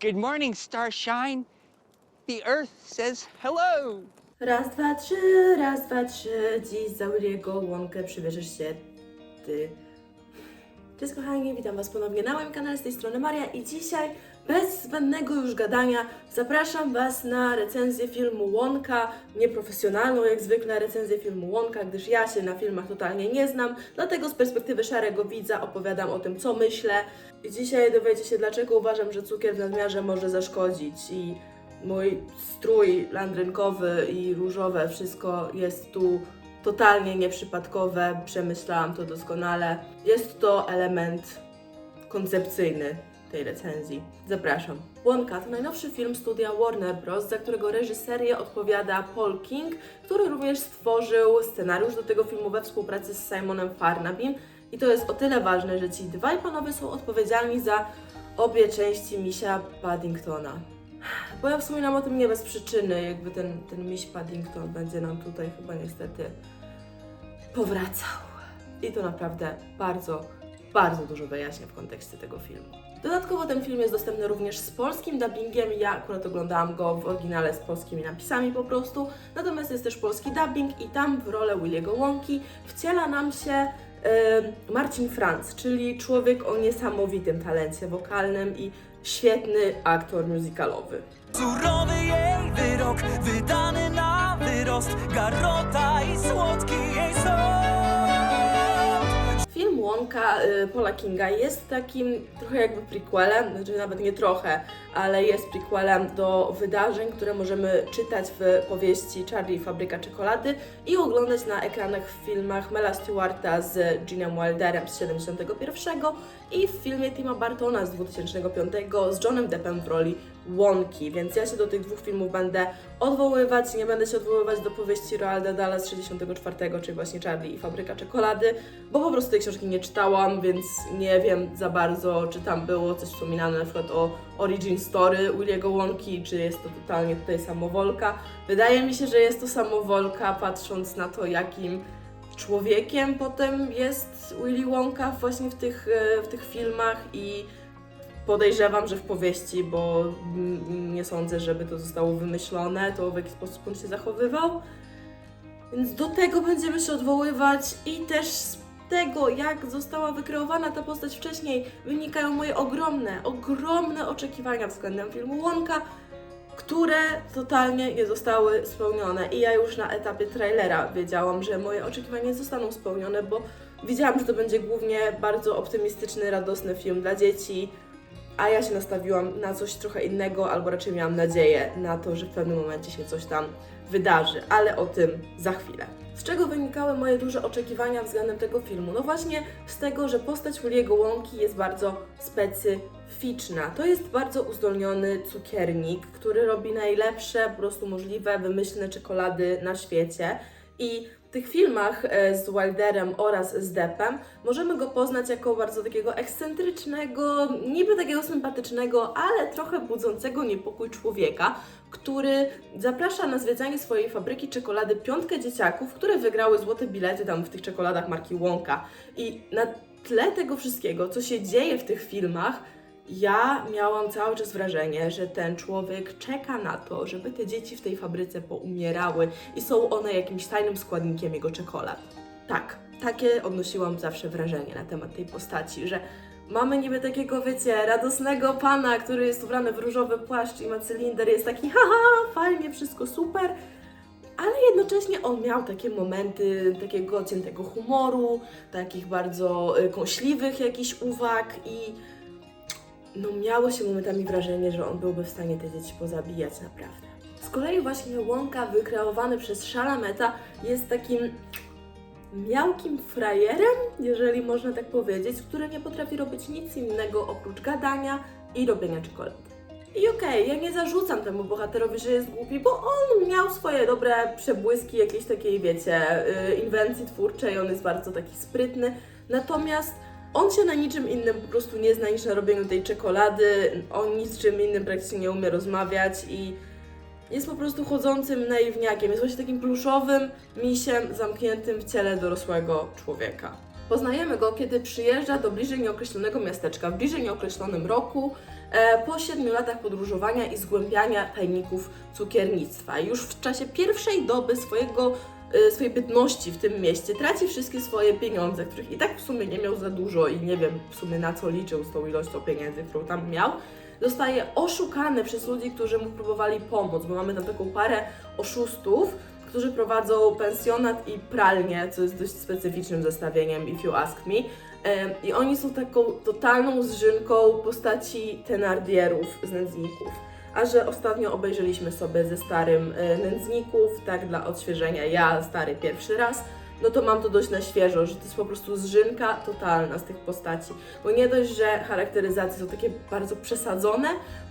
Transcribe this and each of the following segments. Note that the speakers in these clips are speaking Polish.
Good morning, starshine. The Earth says hello. Raz, dwa, trzy, raz, dwa, trzy. Dziś za Williego łąkę przybierzesz się ty. Cześć kochani, witam Was ponownie na moim kanale z tej strony Maria i dzisiaj bez zbędnego już gadania zapraszam Was na recenzję filmu Łąka, nieprofesjonalną jak zwykle recenzję filmu Łąka, gdyż ja się na filmach totalnie nie znam, dlatego z perspektywy szarego widza opowiadam o tym, co myślę. I dzisiaj dowiecie się, dlaczego uważam, że cukier w nadmiarze może zaszkodzić i mój strój landrynkowy i różowe, wszystko jest tu totalnie nieprzypadkowe, przemyślałam to doskonale. Jest to element koncepcyjny tej recenzji. Zapraszam. Łąka to najnowszy film studia Warner Bros., za którego reżyserię odpowiada Paul King, który również stworzył scenariusz do tego filmu we współpracy z Simonem Farnabim. I to jest o tyle ważne, że ci dwaj panowie są odpowiedzialni za obie części Misia Paddingtona. Bo ja wspominam o tym nie bez przyczyny, jakby ten, ten miś Paddington będzie nam tutaj chyba niestety powracał. I to naprawdę bardzo, bardzo dużo wyjaśnia w kontekście tego filmu. Dodatkowo ten film jest dostępny również z polskim dubbingiem. Ja akurat oglądałam go w oryginale z polskimi napisami po prostu. Natomiast jest też polski dubbing i tam w rolę Williego Łąki wciela nam się Marcin Franz, czyli człowiek o niesamowitym talencie wokalnym i świetny aktor musicalowy. Surowy jej wyrok, wydany na wyrost Garota i słodki jej Film Łąka y, Paula Kinga jest takim trochę jakby prequelem, znaczy nawet nie trochę, ale jest prequelem do wydarzeń, które możemy czytać w powieści Charlie i Fabryka Czekolady i oglądać na ekranach w filmach Mela Stewarta z Ginem Wilderem z 71 i w filmie Tima Bartona z 2005 z Johnem Deppem w roli Łąki, więc ja się do tych dwóch filmów będę odwoływać, nie będę się odwoływać do powieści Roalda Dala z 64, czyli właśnie Charlie i Fabryka Czekolady, bo po prostu tej książki nie czytałam, więc nie wiem za bardzo, czy tam było coś wspominane na przykład o origin story Williego Łąki, czy jest to totalnie tutaj samowolka. Wydaje mi się, że jest to samowolka, patrząc na to, jakim człowiekiem potem jest Willy Wonka właśnie w tych, e, w tych filmach i podejrzewam, że w powieści, bo nie sądzę, żeby to zostało wymyślone, to w jaki sposób on się zachowywał. Więc do tego będziemy się odwoływać i też z tego, jak została wykreowana ta postać wcześniej, wynikają moje ogromne, ogromne oczekiwania względem filmu Łąka, które totalnie nie zostały spełnione. I ja już na etapie trailera wiedziałam, że moje oczekiwania nie zostaną spełnione, bo wiedziałam, że to będzie głównie bardzo optymistyczny, radosny film dla dzieci, a ja się nastawiłam na coś trochę innego, albo raczej miałam nadzieję na to, że w pewnym momencie się coś tam wydarzy, ale o tym za chwilę. Z czego wynikały moje duże oczekiwania względem tego filmu? No właśnie z tego, że postać Williego Łąki jest bardzo specyficzna. To jest bardzo uzdolniony cukiernik, który robi najlepsze, po prostu możliwe, wymyślne czekolady na świecie i w tych filmach e, z Wilderem oraz z Deppem możemy go poznać jako bardzo takiego ekscentrycznego, niby takiego sympatycznego, ale trochę budzącego niepokój człowieka, który zaprasza na zwiedzanie swojej fabryki czekolady piątkę dzieciaków, które wygrały złote bilety tam w tych czekoladach marki Wonka. I na tle tego wszystkiego, co się dzieje w tych filmach, ja miałam cały czas wrażenie, że ten człowiek czeka na to, żeby te dzieci w tej fabryce poumierały i są one jakimś tajnym składnikiem jego czekolad. Tak, takie odnosiłam zawsze wrażenie na temat tej postaci, że mamy niby takiego, wiecie, radosnego pana, który jest ubrany w różowy płaszcz i ma cylinder, jest taki haha, fajnie, wszystko super, ale jednocześnie on miał takie momenty takiego ciętego humoru, takich bardzo y, kąśliwych jakichś uwag i no miało się momentami wrażenie, że on byłby w stanie te dzieci pozabijać naprawdę. Z kolei właśnie Łąka wykreowany przez Shalameta jest takim miałkim frajerem, jeżeli można tak powiedzieć, który nie potrafi robić nic innego oprócz gadania i robienia czekolady. I okej, ja nie zarzucam temu bohaterowi, że jest głupi, bo on miał swoje dobre przebłyski jakiejś takiej, wiecie, y, inwencji twórczej, on jest bardzo taki sprytny, natomiast on się na niczym innym po prostu nie zna niż na robieniu tej czekolady, on niczym innym praktycznie nie umie rozmawiać i jest po prostu chodzącym naiwniakiem, jest właśnie takim pluszowym misiem zamkniętym w ciele dorosłego człowieka. Poznajemy go, kiedy przyjeżdża do bliżej nieokreślonego miasteczka w bliżej nieokreślonym roku, e, po siedmiu latach podróżowania i zgłębiania tajników cukiernictwa. Już w czasie pierwszej doby swojego, swojej bytności w tym mieście traci wszystkie swoje pieniądze, których i tak w sumie nie miał za dużo i nie wiem w sumie na co liczył z tą ilością pieniędzy, którą tam miał. Zostaje oszukany przez ludzi, którzy mu próbowali pomóc, bo mamy tam taką parę oszustów, którzy prowadzą pensjonat i pralnię, co jest dość specyficznym zestawieniem, if you ask me. I oni są taką totalną zżynką postaci Tenardierów z nędzników. A że ostatnio obejrzeliśmy sobie ze starym e, nędzników, tak dla odświeżenia, ja stary pierwszy raz, no to mam to dość na świeżo, że to jest po prostu zżynka totalna z tych postaci. Bo nie dość, że charakteryzacje są takie bardzo przesadzone,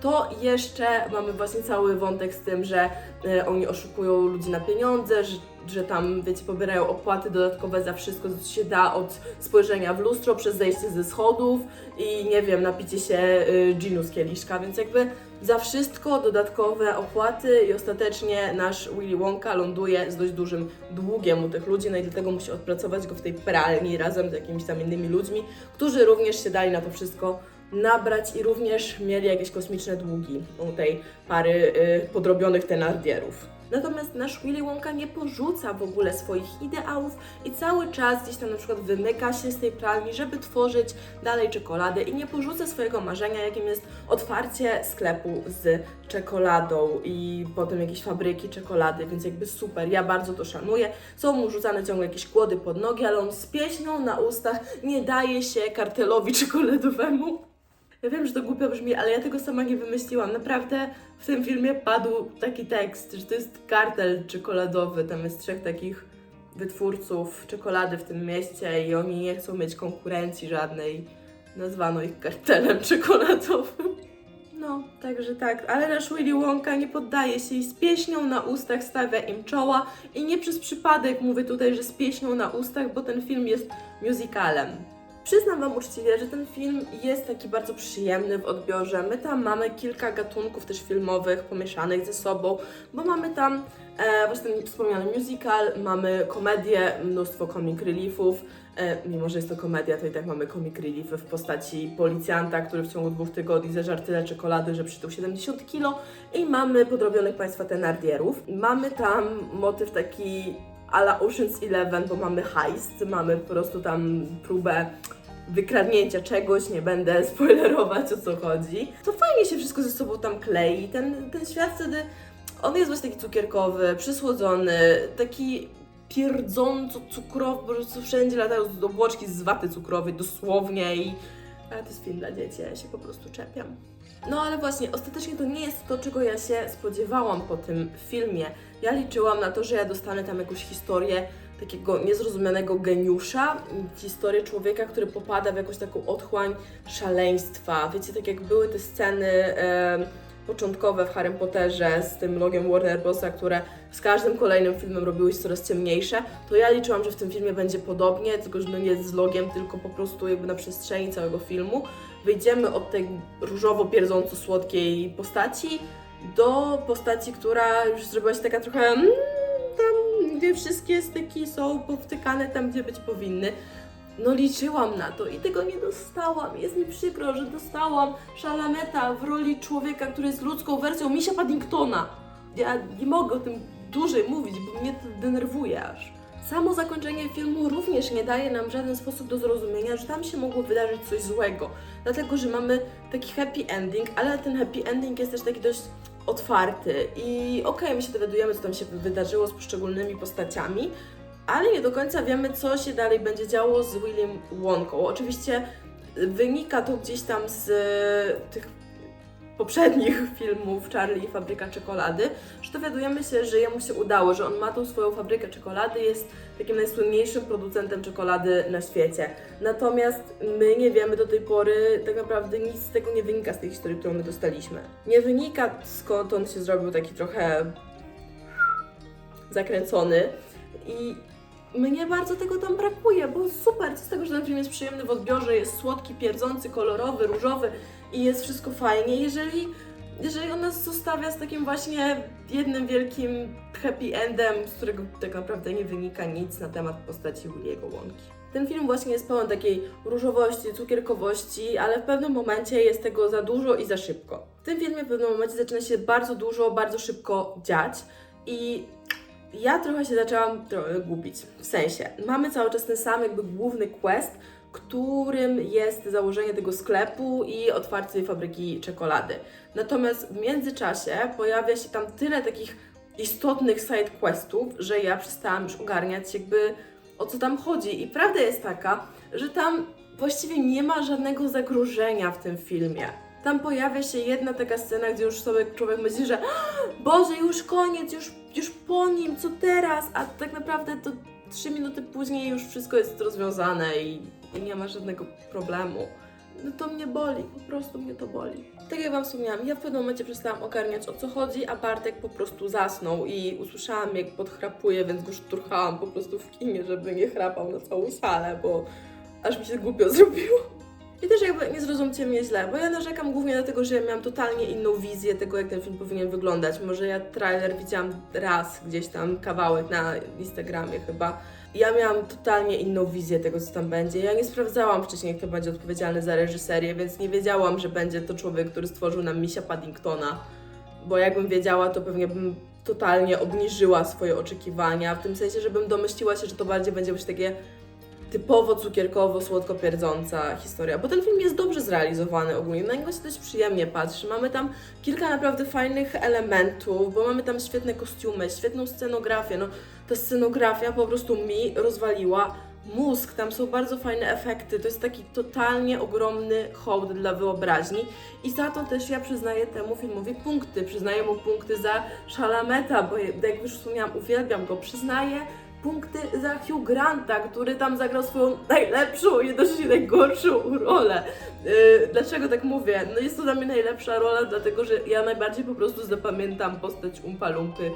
to jeszcze mamy właśnie cały wątek z tym, że e, oni oszukują ludzi na pieniądze, że, że tam, wiecie, pobierają opłaty dodatkowe za wszystko, co się da od spojrzenia w lustro, przez zejście ze schodów i nie wiem, napicie się ginu z kieliszka, więc jakby za wszystko dodatkowe opłaty i ostatecznie nasz Willy Wonka ląduje z dość dużym długiem u tych ludzi, no i dlatego musi odpracować go w tej pralni razem z jakimiś tam innymi ludźmi, którzy również się dali na to wszystko nabrać i również mieli jakieś kosmiczne długi u tej pary y, podrobionych tenardierów. Natomiast nasz Willy Wonka nie porzuca w ogóle swoich ideałów i cały czas gdzieś tam na przykład wymyka się z tej pralni, żeby tworzyć dalej czekoladę i nie porzuca swojego marzenia, jakim jest otwarcie sklepu z czekoladą i potem jakieś fabryki czekolady, więc jakby super, ja bardzo to szanuję. Są mu rzucane ciągle jakieś kłody pod nogi, ale on z pieśnią na ustach nie daje się kartelowi czekoladowemu. Ja wiem, że to głupio brzmi, ale ja tego sama nie wymyśliłam. Naprawdę w tym filmie padł taki tekst, że to jest kartel czekoladowy. Tam jest trzech takich wytwórców czekolady w tym mieście i oni nie chcą mieć konkurencji żadnej. Nazwano ich kartelem czekoladowym. No, także tak, ale nasz Willy Wonka nie poddaje się i z pieśnią na ustach stawia im czoła i nie przez przypadek mówię tutaj, że z pieśnią na ustach, bo ten film jest musicalem. Przyznam Wam uczciwie, że ten film jest taki bardzo przyjemny w odbiorze. My tam mamy kilka gatunków też filmowych pomieszanych ze sobą, bo mamy tam e, właśnie ten wspomniany musical, mamy komedię, mnóstwo comic reliefów. E, mimo, że jest to komedia, to i tak mamy comic reliefy w postaci policjanta, który w ciągu dwóch tygodni zeżarł tyle czekolady, że przytył 70 kilo i mamy podrobionych państwa Tenardierów. Mamy tam motyw taki ala Ocean's Eleven, bo mamy heist, mamy po prostu tam próbę wykradnięcia czegoś, nie będę spoilerować o co chodzi. To fajnie się wszystko ze sobą tam klei. Ten, ten świat wtedy, on jest właśnie taki cukierkowy, przysłodzony, taki pierdząco cukrowy, po prostu wszędzie latają obłoczki z waty cukrowej, dosłownie i... Ale to jest film dla dzieci, ja się po prostu czepiam. No ale właśnie, ostatecznie to nie jest to, czego ja się spodziewałam po tym filmie. Ja liczyłam na to, że ja dostanę tam jakąś historię takiego niezrozumianego geniusza, historię człowieka, który popada w jakąś taką otchłań szaleństwa. Wiecie, tak jak były te sceny e, początkowe w Harry Potterze z tym logiem Warner Brosa, które z każdym kolejnym filmem robiły się coraz ciemniejsze, to ja liczyłam, że w tym filmie będzie podobnie, tylko że no nie z logiem, tylko po prostu jakby na przestrzeni całego filmu. Wyjdziemy od tej różowo pierdząco słodkiej postaci do postaci, która już zrobiła się taka trochę mm, gdzie wszystkie styki są powtykane tam, gdzie być powinny. No liczyłam na to i tego nie dostałam. Jest mi przykro, że dostałam Shalameta w roli człowieka, który jest ludzką wersją Misia Paddingtona. Ja nie mogę o tym dłużej mówić, bo mnie to denerwuje aż. Samo zakończenie filmu również nie daje nam w żaden sposób do zrozumienia, że tam się mogło wydarzyć coś złego. Dlatego, że mamy taki happy ending, ale ten happy ending jest też taki dość otwarty. I okej, my się dowiadujemy, co tam się wydarzyło z poszczególnymi postaciami, ale nie do końca wiemy, co się dalej będzie działo z William Wonką. Oczywiście wynika to gdzieś tam z e, tych poprzednich filmów Charlie i Fabryka Czekolady, że dowiadujemy się, że jemu się udało, że on ma tą swoją fabrykę czekolady, jest takim najsłynniejszym producentem czekolady na świecie. Natomiast my nie wiemy do tej pory, tak naprawdę nic z tego nie wynika z tej historii, którą my dostaliśmy. Nie wynika skąd on się zrobił taki trochę zakręcony i mnie bardzo tego tam brakuje, bo super, co z tego, że ten film jest przyjemny w odbiorze, jest słodki, pierdzący, kolorowy, różowy i jest wszystko fajnie, jeżeli, jeżeli on nas zostawia z takim właśnie jednym wielkim happy endem, z którego tak naprawdę nie wynika nic na temat postaci Williego Wonki. Ten film właśnie jest pełen takiej różowości, cukierkowości, ale w pewnym momencie jest tego za dużo i za szybko. W tym filmie w pewnym momencie zaczyna się bardzo dużo, bardzo szybko dziać i ja trochę się zaczęłam trochę gubić. W sensie, mamy cały czas ten sam jakby główny quest, którym jest założenie tego sklepu i otwarcie fabryki czekolady. Natomiast w międzyczasie pojawia się tam tyle takich istotnych side questów, że ja przestałam już ogarniać jakby o co tam chodzi. I prawda jest taka, że tam właściwie nie ma żadnego zagrożenia w tym filmie. Tam pojawia się jedna taka scena, gdzie już sobie człowiek myśli, że Boże, już koniec, już, już po nim, co teraz? A tak naprawdę to trzy minuty później już wszystko jest rozwiązane i, i nie ma żadnego problemu. No to mnie boli, po prostu mnie to boli. Tak jak Wam wspomniałam, ja w pewnym momencie przestałam ogarniać o co chodzi, a Bartek po prostu zasnął i usłyszałam jak podchrapuje, więc go szturchałam po prostu w kinie, żeby nie chrapał na całą salę, bo aż mi się głupio zrobiło. I też jakby nie zrozumcie mnie źle, bo ja narzekam głównie dlatego, że ja miałam totalnie inną wizję tego, jak ten film powinien wyglądać. Może ja trailer widziałam raz, gdzieś tam kawałek na Instagramie chyba. Ja miałam totalnie inną wizję tego, co tam będzie. Ja nie sprawdzałam wcześniej, kto będzie odpowiedzialny za reżyserię, więc nie wiedziałam, że będzie to człowiek, który stworzył nam Misia Paddingtona. Bo jakbym wiedziała, to pewnie bym totalnie obniżyła swoje oczekiwania, w tym sensie, żebym domyśliła się, że to bardziej będzie być takie typowo cukierkowo, słodko pierdząca historia, bo ten film jest dobrze zrealizowany ogólnie, na niego się dość przyjemnie patrzy. Mamy tam kilka naprawdę fajnych elementów, bo mamy tam świetne kostiumy, świetną scenografię. No, ta scenografia po prostu mi rozwaliła mózg, tam są bardzo fajne efekty. To jest taki totalnie ogromny hołd dla wyobraźni i za to też ja przyznaję temu filmowi punkty. Przyznaję mu punkty za Shalameta, bo jak już wspomniałam, uwielbiam go. Przyznaję punkty za Hugh Granta, który tam zagrał swoją najlepszą, jednocześnie najgorszą rolę. Yy, dlaczego tak mówię? No jest to dla mnie najlepsza rola, dlatego że ja najbardziej po prostu zapamiętam postać Umpa Lumpy.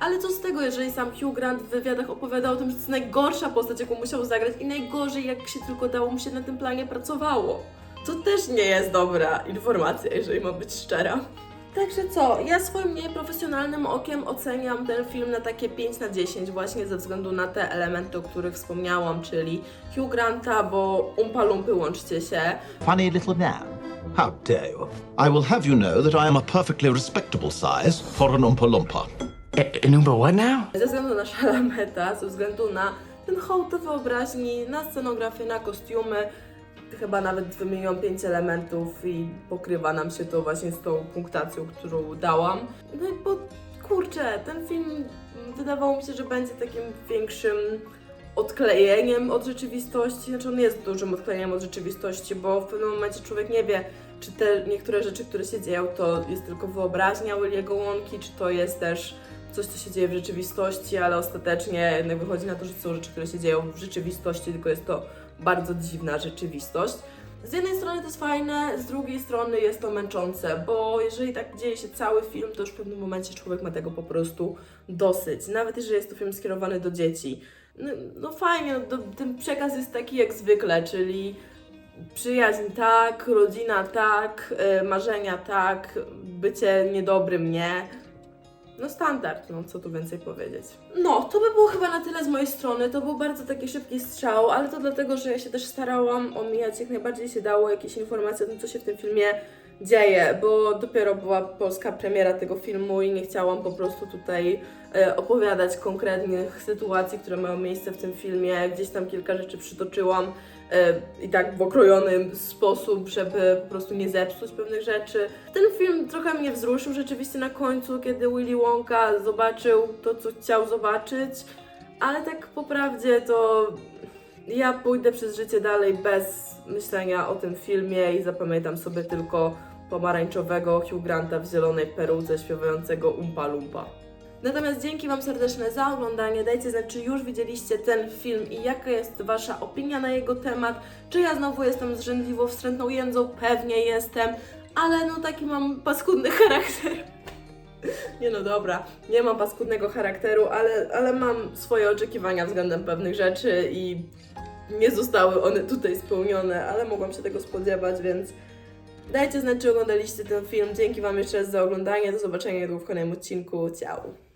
Ale co z tego, jeżeli sam Hugh Grant w wywiadach opowiadał o tym, że to jest najgorsza postać, jaką musiał zagrać i najgorzej, jak się tylko dało mu się na tym planie pracowało. To też nie jest dobra informacja, jeżeli mam być szczera. Także co, ja swoim nieprofesjonalnym okiem oceniam ten film na takie 5 na 10 właśnie ze względu na te elementy, o których wspomniałam, czyli Hugh Granta, bo Umpa Lumpy łączcie się, Funny little man. How dare you? I will have you know that I am a perfectly respectable size for an Oompa Loompa. An Uber what now? ze względu na Shalameta, ze względu na ten hołd wyobraźni, na scenografię, na kostiumy. Chyba nawet wymieniłam pięć elementów i pokrywa nam się to właśnie z tą punktacją, którą dałam. No i bo kurczę, ten film wydawało mi się, że będzie takim większym odklejeniem od rzeczywistości. Znaczy on jest dużym odklejeniem od rzeczywistości, bo w pewnym momencie człowiek nie wie, czy te niektóre rzeczy, które się dzieją, to jest tylko wyobraźnia Williego Łąki, czy to jest też coś, co się dzieje w rzeczywistości, ale ostatecznie jednak wychodzi na to, że są rzeczy, które się dzieją w rzeczywistości, tylko jest to bardzo dziwna rzeczywistość. Z jednej strony to jest fajne, z drugiej strony jest to męczące, bo jeżeli tak dzieje się cały film, to już w pewnym momencie człowiek ma tego po prostu dosyć. Nawet jeżeli jest to film skierowany do dzieci. No, no fajnie, no, ten przekaz jest taki jak zwykle, czyli przyjaźń tak, rodzina tak, y, marzenia tak, bycie niedobrym nie. No standard, no co tu więcej powiedzieć. No, to by było chyba na tyle z mojej strony. To był bardzo taki szybki strzał, ale to dlatego, że ja się też starałam omijać jak najbardziej się dało jakieś informacje o tym, co się w tym filmie dzieje, bo dopiero była polska premiera tego filmu i nie chciałam po prostu tutaj e, opowiadać konkretnych sytuacji, które mają miejsce w tym filmie. Gdzieś tam kilka rzeczy przytoczyłam e, i tak w okrojony sposób, żeby po prostu nie zepsuć pewnych rzeczy. Ten film trochę mnie wzruszył rzeczywiście na końcu, kiedy Willy Wonka zobaczył to, co chciał zobaczyć, ale tak po prawdzie to ja pójdę przez życie dalej bez myślenia o tym filmie i zapamiętam sobie tylko pomarańczowego Hugh Granta w zielonej perudze śpiewającego Umpa Lumpa. Natomiast dzięki Wam serdeczne za oglądanie. Dajcie znać, czy już widzieliście ten film i jaka jest Wasza opinia na jego temat. Czy ja znowu jestem zrzędliwą, wstrętną jędzą? Pewnie jestem, ale no taki mam paskudny charakter. Nie no dobra, nie mam paskudnego charakteru, ale, ale mam swoje oczekiwania względem pewnych rzeczy i nie zostały one tutaj spełnione, ale mogłam się tego spodziewać, więc dajcie znać, czy oglądaliście ten film. Dzięki Wam jeszcze raz za oglądanie. Do zobaczenia w kolejnym odcinku. Ciao!